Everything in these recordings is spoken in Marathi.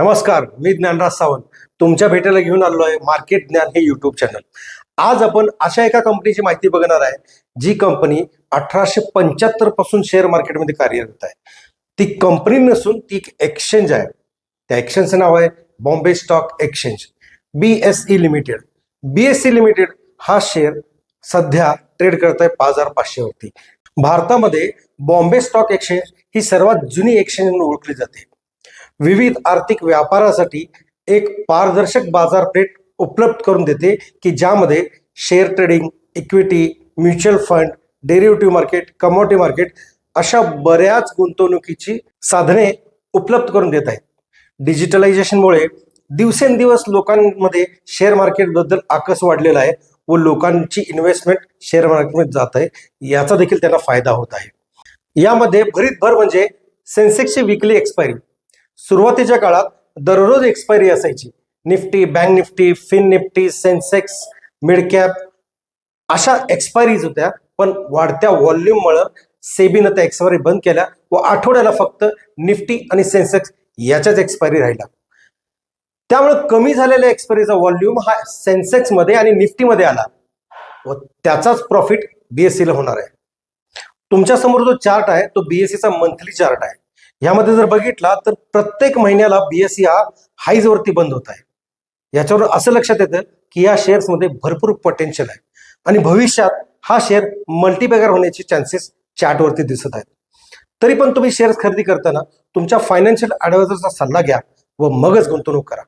नमस्कार मी ज्ञानराज सावंत. तुमच्या भेटीला घेऊन आलो आहे मार्केट ज्ञान हे युट्यूब चॅनल आज आपण अशा एका कंपनीची माहिती बघणार आहे जी कंपनी अठराशे पंच्याहत्तरपासून शेअर मार्केटमध्ये कार्यरत आहे. ती कंपनी नसून ती एक एक्सचेंज आहे. त्या एक्सचेंजचं नाव आहे Bombay stock exchange B S E limited B S E limited हा शेअर सध्या ट्रेड करत आहे पाच हजार पाचशेवरती भारतामध्ये बॉम्बे स्टॉक एक्सचेंज ही सर्वात जुनी एक्सचेंज म्हणून ओळखली जाते. विविध आर्थिक व्यापारासाठी एक पारदर्शक बाजारपेठ उपलब्ध करून देते की ज्यामध्ये share trading equity mutual fund derivative market commodity market अशा बऱ्याच गुंतवणुकीची साधने उपलब्ध करून देत आहेत. डिजिटलायझेशनमुळे दिवसेंदिवस लोकांमध्ये शेअर मार्केटबद्दल आकस वाढलेला आहे व लोकांची इन्व्हेस्टमेंट शेअर मार्केटमध्ये जात आहे. याचा देखील त्यांना फायदा होत आहे. यामध्ये भरीत भर म्हणजे सेन्सेक्सची विकली एक्सपायरी सुरुवातीच्या काळात दररोज एक्सपायरी असायची. Nifty bank Nifty fin Nifty Sensex midcap अशा एक्सपायरीज होत्या. पण वाढत्या व्हॉल्यूममुळं सेबीनं त्या एक्सपायरी बंद केल्या व आठवड्याला फक्त निफ्टी आणि सेन्सेक्स याच्याच एक्सपायरी राहिला त्यामुळे कमी झालेल्या एक्सपायरीचा व्हॉल्यूम हा सेन्सेक्समध्ये आणि निफ्टीमध्ये आला. व त्याचाच प्रॉफिट बीएससीला होणार आहे. तुमच्यासमोर जो चार्ट आहे तो बीएससीचा मंथली चार्ट आहे. यामध्ये जर बघितला तर प्रत्येक महिन्याला बीएससी हा हाईज वरती बंद होत आहे. याच्यावर असं लक्षात येतं की या शेअर्समध्ये भरपूर पोटेन्शियल आहे. आणि भविष्यात हा शेअर मल्टीबॅगर होण्याचे चान्सेस चार्टवरती दिसत आहेत. तरी पण तुम्ही शेअर्स खरेदी करताना तुमच्या फायनान्शियल ॲडवायझरचा सल्ला घ्या व मगच गुंतवणूक करा.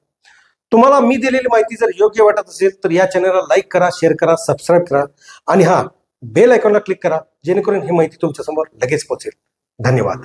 तुम्हाला मी दिलेली माहिती जर योग्य वाटत असेल तर या चॅनलला लाईक करा शेअर करा सबस्क्राईब करा आणि हा बेल आयकॉनला क्लिक करा जेणेकरून ही माहिती तुमच्यासमोर लगेच पोहोचेल. धन्यवाद.